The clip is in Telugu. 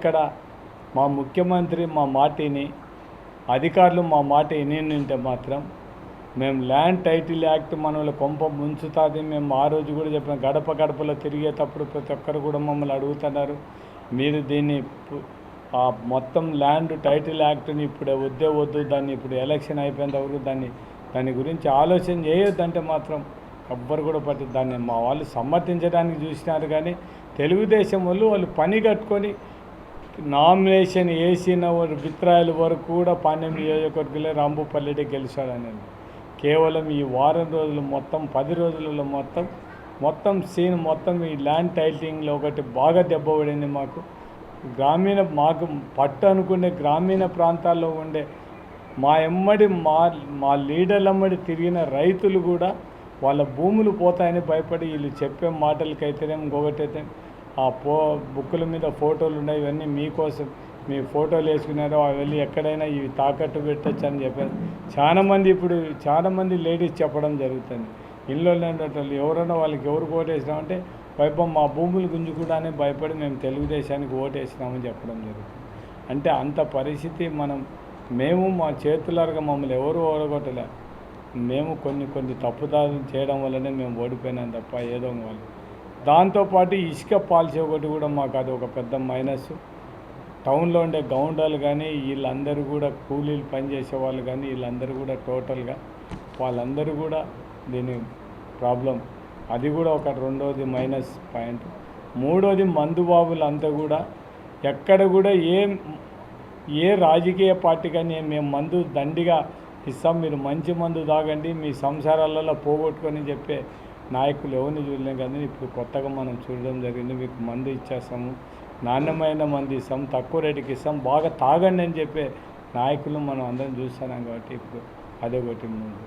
ఇక్కడ మా ముఖ్యమంత్రి మా మాటిని అధికారులు మా మాట వినింటే మాత్రం మేము ల్యాండ్ టైటిల్ యాక్ట్ మనల్ని కొంప ముంచుతుంది. మేము ఆ రోజు కూడా చెప్పిన గడప గడపలో తిరిగేటప్పుడు ప్రతి ఒక్కరు కూడా మమ్మల్ని అడుగుతున్నారు. మీరు దీన్ని ఆ మొత్తం ల్యాండ్ టైటిల్ యాక్ట్ని ఇప్పుడు వద్దే వద్దు దాన్ని ఇప్పుడు ఎలక్షన్ అయిపోయేంత వరకు దాన్ని దాని గురించి ఆలోచన చేయొద్దంటే మాత్రం ఎవ్వరు కూడా పట్టి దాన్ని మా వాళ్ళు సమర్థించడానికి చూసినారు కానీ తెలుగుదేశం వాళ్ళు వాళ్ళు పని కట్టుకొని నామినేషన్ వేసిన వారు వరకు కూడా పాండ్యం నియోజకవర్గంలో రాంభూపల్లెడే గెలిచాడని కేవలం ఈ వారం రోజులు మొత్తం పది రోజులలో మొత్తం మొత్తం సీన్ మొత్తం ఈ ల్యాండ్ టైటింగ్లో ఒకటి బాగా దెబ్బపడింది మాకు. గ్రామీణ మాకు పట్టు అనుకునే గ్రామీణ ప్రాంతాల్లో ఉండే మా ఎమ్మడి మా మా లీడర్లమ్మడి తిరిగిన రైతులు కూడా వాళ్ళ భూములు పోతాయని భయపడి వీళ్ళు చెప్పే మాటలకైతేనే ఇంకొకటైతే ఆ పో బుక్కుల మీద ఫోటోలు ఉన్నాయి ఇవన్నీ మీకోసం. మీ ఫోటోలు వేసుకున్నారో అవి వెళ్ళి ఎక్కడైనా ఇవి తాకట్టు పెట్టచ్చు అని చెప్పారు. చాలామంది ఇప్పుడు చాలామంది లేడీస్ చెప్పడం జరుగుతుంది. ఇల్లు ఉండేటోళ్ళు ఎవరైనా వాళ్ళకి ఎవరు ఓటేసినామంటే వైపం మా భూములు గుంజుకోవడానికి భయపడి మేము తెలుగుదేశానికి ఓటేసినామని చెప్పడం జరుగుతుంది. అంటే అంత పరిస్థితి మనం మేము మా చేతులారుగా మమ్మల్ని ఎవరు ఓడగొట్టలే. మేము కొన్ని కొన్ని తప్పుదారులు చేయడం వల్లనే మేము ఓడిపోయినాం తప్ప ఏదో వాళ్ళు. దాంతోపాటు ఇసుక పాలసీ ఒకటి కూడా మాకు అది ఒక పెద్ద మైనస్ టౌన్లో ఉండే గౌండాలు కానీ వీళ్ళందరూ కూడా కూలీలు పనిచేసే వాళ్ళు కానీ వీళ్ళందరూ కూడా టోటల్గా వాళ్ళందరూ కూడా దీని ప్రాబ్లం అది కూడా ఒక రెండోది మైనస్ పాయింట్ మూడోది మందుబాబులంతా కూడా ఎక్కడ కూడా ఏ ఏ రాజకీయ పార్టీ కానీ మేము మందు దండిగా ఇస్తాం మీరు మంచి మందు తాగండి మీ సంసారాలలో పోగొట్టుకొని చెప్పే నాయకులు ఎవరిని చూడలేం కానీ ఇప్పుడు కొత్తగా మనం చూడడం జరిగింది. మీకు మందు ఇచ్చేస్తాము నాణ్యమైన మంది ఇస్తాం తక్కువ రేటుకి ఇస్తాం బాగా తాగండి అని చెప్పే నాయకులు మనం అందరం చూస్తున్నాం కాబట్టి ఇప్పుడు అదే ఒకటి ముందు.